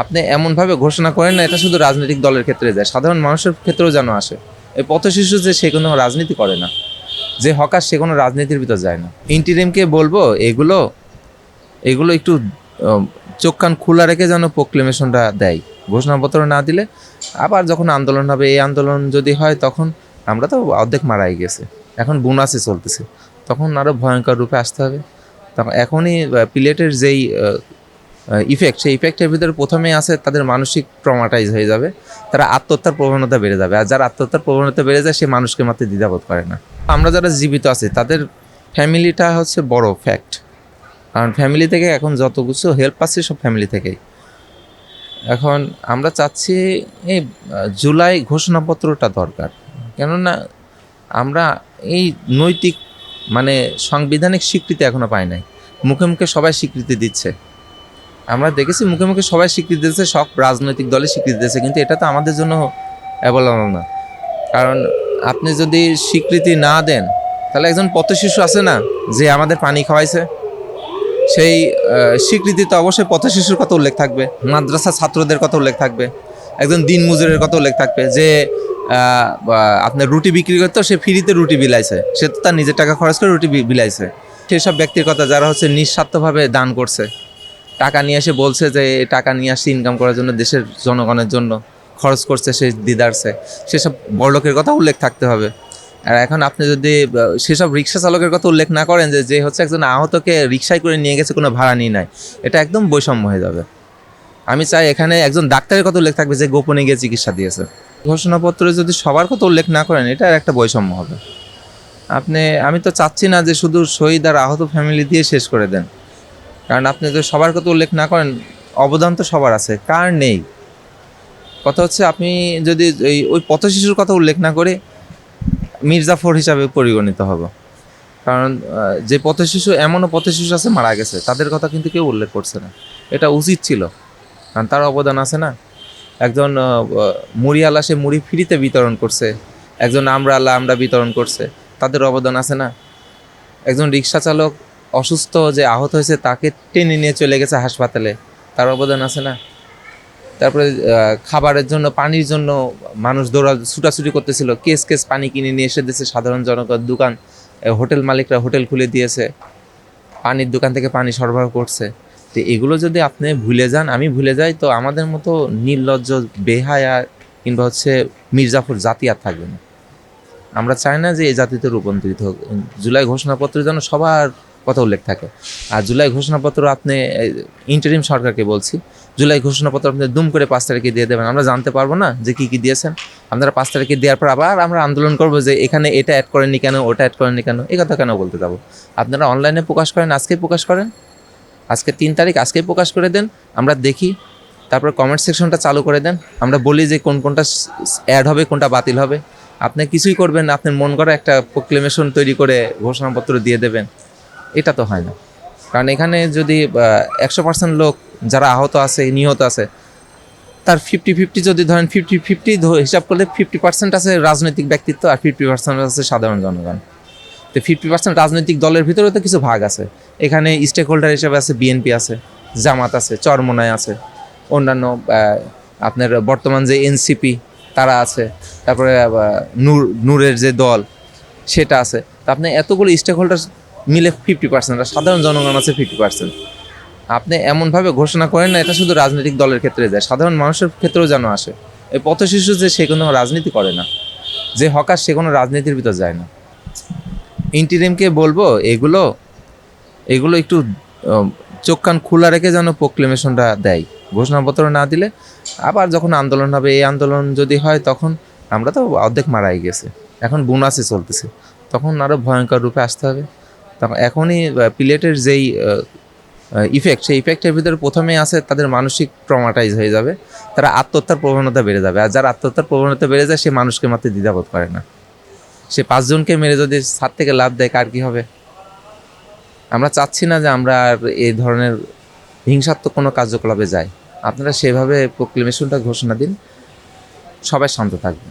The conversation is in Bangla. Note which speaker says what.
Speaker 1: আপনি এমনভাবে ঘোষণা করেন না, এটা শুধু রাজনৈতিক দলের ক্ষেত্রে যায়, সাধারণ মানুষের ক্ষেত্রেও যেন আসে। এই পথশিশু যে সে কোনো রাজনীতি করে না, যে হকার সে কোনো রাজনীতির ভিতর যায় না। ইন্টিরিমকে বলব, এগুলো এগুলো একটু চোখ কান খোলা রেখে যেন প্রোক্লেমেশনটা দেয়। ঘোষণাপত্র না দিলে আবার যখন আন্দোলন হবে, এই আন্দোলন যদি হয়, তখন আমরা তো অর্ধেক মারাই গেছে। এখন বোনাসে চলতেছে। তখন আরও ভয়ঙ্কর রূপে আসতে হবে। তখন এখনই প্লেটের যেই ইফেক্ট সেই ইফেক্টের ভিতরে প্রথমেই আছে তাদের মানসিক ট্রমাটাইজ হয়ে যাবে, তারা আত্মহত্যার প্রবণতা বেড়ে যাবে। আর যার আত্মহত্যার প্রবণতা বেড়ে যায়, সে মানুষকে মাত্র দ্বিধাবোধ করে না। আমরা যারা জীবিত আছি, তাদের ফ্যামিলিটা হচ্ছে বড় ফ্যাক্ট কারণ ফ্যামিলি থেকে এখন যত কিছু হেল্প পাচ্ছি, সব ফ্যামিলি থেকেই। এখন আমরা চাচ্ছি, এই জুলাই ঘোষণাপত্রটা দরকার। কেননা আমরা এই নৈতিক মানে সাংবিধানিক স্বীকৃতি এখনও পাই নাই। মুখে মুখে সবাই স্বীকৃতি দিচ্ছে। আমরা দেখেছি মুখে মুখে সবাই স্বীকৃতি দিচ্ছে সব রাজনৈতিক দলে স্বীকৃতি দিচ্ছে কিন্তু এটা তো আমাদের জন্য অ্যাভেলেবল না। কারণ আপনি যদি স্বীকৃতি না দেন, তাহলে একজন পথশিশু আছে না, যে আমাদের পানি খাওয়াইছে? সেই স্বীকৃতি তো অবশ্যই পথশিশুর কথা উল্লেখ থাকবে মাদ্রাসা ছাত্রদের কথা উল্লেখ থাকবে, একজন দিন মজুরের কথা উল্লেখ থাকবে, যে আপনার রুটি বিক্রি করতো, সে ফ্রিতে রুটি বিলাইছে, সে তো তার নিজের টাকা খরচ করে রুটি বিলাইছে। সেসব ব্যক্তির কথা যারা হচ্ছে নিঃস্বার্থভাবে দান করছে টাকা নিয়ে এসে বলছে যে টাকা নিয়ে আসছে ইনকাম করার জন্য দেশের জনগণের জন্য খরচ করছে সে দিদারছে সেসব বড়লোকের কথা উল্লেখ থাকতে হবে। আর এখন আপনি যদি, সেসব রিক্সা চালকের কথা উল্লেখ না করেন যে যে হচ্ছে একজন আহতকে রিক্সায় করে নিয়ে গেছে, কোনো ভাড়া নিয়ে নাই। এটা একদম বৈষম্য হয়ে যাবে। আমি চাই এখানে একজন ডাক্তারের কথা উল্লেখ থাকবে যে গোপনে গিয়ে চিকিৎসা দিয়েছে। ঘোষণাপত্রে যদি সবার কথা উল্লেখ না করেন, এটা একটা বৈষম্য হবে। আপনি, আমি তো চাচ্ছি না যে শুধু শহীদ আর আহত ফ্যামিলি দিয়ে শেষ করে দেন। কারণ আপনি যদি সবার কথা উল্লেখ না করেন, অবদান তো সবার আছে, কার নেই? কথা হচ্ছে আপনি যদি এই ওই পথশিশুর কথা উল্লেখ না করে মির্জাফর হিসাবে পরিগণিত হব। কারণ যে পথশিশু এমনও পথশিশু আছে মারা গেছে, তাদের কথা কিন্তু কেউ উল্লেখ করছে না। এটা উচিত ছিল, কারণ তার অবদান আছে না। একজন মুড়িওয়ালা সে মুড়ি ফ্রিতে বিতরণ করছে। একজন আমরা আল্লাহ আমরা বিতরণ করছে, তাদের অবদান আছে না। একজন রিক্সা চালক অসুস্থ যে আহত হয়েছে তাকে টেনে নিয়ে চলে গেছে হাসপাতালে। তার অবদান আছে না? তারপরে খাবারের জন্য, পানির জন্য মানুষ দৌড়া, ছুটাছুটি করতেছিল। কেস কেস, পানি কিনে নিয়ে এসে দিয়েছে সাধারণ জনগণ দোকান হোটেল মালিকরা হোটেল খুলে দিয়েছে। পানির দোকান থেকে পানি সরবরাহ করছে। তো এগুলো যদি আপনি ভুলে যান, আমি ভুলে যাই, তো আমাদের মতো নির্লজ্জ, বেহায়া কিংবা হচ্ছে মির্জাফর জাতি আর থাকবে না। আমরা চাই না যে এই জাতিতে রূপান্তরিত হোক। জুলাই ঘোষণাপত্রের জন্য সবার কথা উল্লেখ থাকে। আর জুলাই ঘোষণাপত্র আপনি ইন্টারিম সরকারকে বলছি, জুলাই ঘোষণাপত্র আপনি দুম করে পাঁচ তারিখে দিয়ে দেবেন। আমরা জানতে পারব না যে কি কি দিয়েছেন। আপনারা পাঁচ তারিখে দেওয়ার পর আবার আমরা আন্দোলন করব যে এখানে এটা অ্যাড করেননি কেন, ওটা অ্যাড করেননি কেন এ কথা কেন বলতে যাব? আপনারা অনলাইনে প্রকাশ করেন, আজকেই প্রকাশ করেন। আজকে তিন তারিখ, আজকেই প্রকাশ করে দেন, আমরা দেখি। তারপর কমেন্ট সেকশনটা চালু করে দেন, আমরা বলি যে কোন কোনটা অ্যাড হবে, কোনটা বাতিল হবে। আপনি কিছুই করবেন আপনার মন করা একটা প্রোক্লেমেশন তৈরি করে ঘোষণাপত্র দিয়ে দেবেন। এটা তো হয় না। কারণ এখানে যদি একশো পার্সেন্ট লোক যারা আহত আছে, নিহত আছে, তার ফিফটি ফিফটি যদি ধরেন ফিফটি ফিফটি হিসাব করলে ফিফটি পার্সেন্ট আছে রাজনৈতিক ব্যক্তিত্ব আর ফিফটি পার্সেন্ট আছে সাধারণ জনগণ। তো ফিফটি পার্সেন্ট রাজনৈতিক দলের ভিতরেও তো কিছু ভাগ আছে। এখানে স্টেক হোল্ডার হিসেবে আছে বিএনপি আছে, জামাত আছে, চরমোনায় আছে, অন্যান্য আপনার বর্তমান যে এনসিপি তারা আছে, তারপরে নূর, নূরের যে দল, সেটা আছে। তা আপনি এতগুলো স্টেক হোল্ডার মিলে ফিফটি পার্সেন্ট আর সাধারণ জনগণ আছে ফিফটি পার্সেন্ট আপনি এমনভাবে ঘোষণা করেন না, এটা শুধু রাজনৈতিক দলের ক্ষেত্রে যায়, সাধারণ মানুষের ক্ষেত্রেও যেন আসে। এই পথ শিশু যে সে কোনো রাজনীতি করে না, যে হকার সে কোনো রাজনীতির ভিতর যায় না। ইন্টিরিমকে বলব, এগুলো এগুলো একটু চোখ কান খোলা রেখে যেন প্রোক্লেমেশনটা দেয়। ঘোষণাপত্র না দিলে আবার যখন আন্দোলন হবে, এই আন্দোলন যদি হয়, তখন আমরা তো অর্ধেক মারাই গেছে। এখন বোনাসে চলতেছে। তখন আরও ভয়ঙ্কর রূপে আসতে হবে। তখন এখনই প্লেটের যেই ইফেক্ট সেই ইফেক্টের ভিতরে প্রথমেই আছে তাদের মানসিক ট্রমাটাইজ হয়ে যাবে, তারা আত্মহত্যার প্রবণতা বেড়ে যাবে। আর যার আত্মহত্যার প্রবণতা বেড়ে যায়, সে মানুষকে মাত্র দ্বিধাবোধ করে না। সে পাঁচজনকে মেরে যদি সাত থেকে লাভ দেয়, কার কি হবে? আমরা চাচ্ছি না যে আমরা আর এই ধরনের হিংসাত্মক কোনো কার্যকলাপে যাই। আপনারা সেভাবে প্রোক্লেমেশনটা ঘোষণা দিন। সবাই শান্ত থাকবে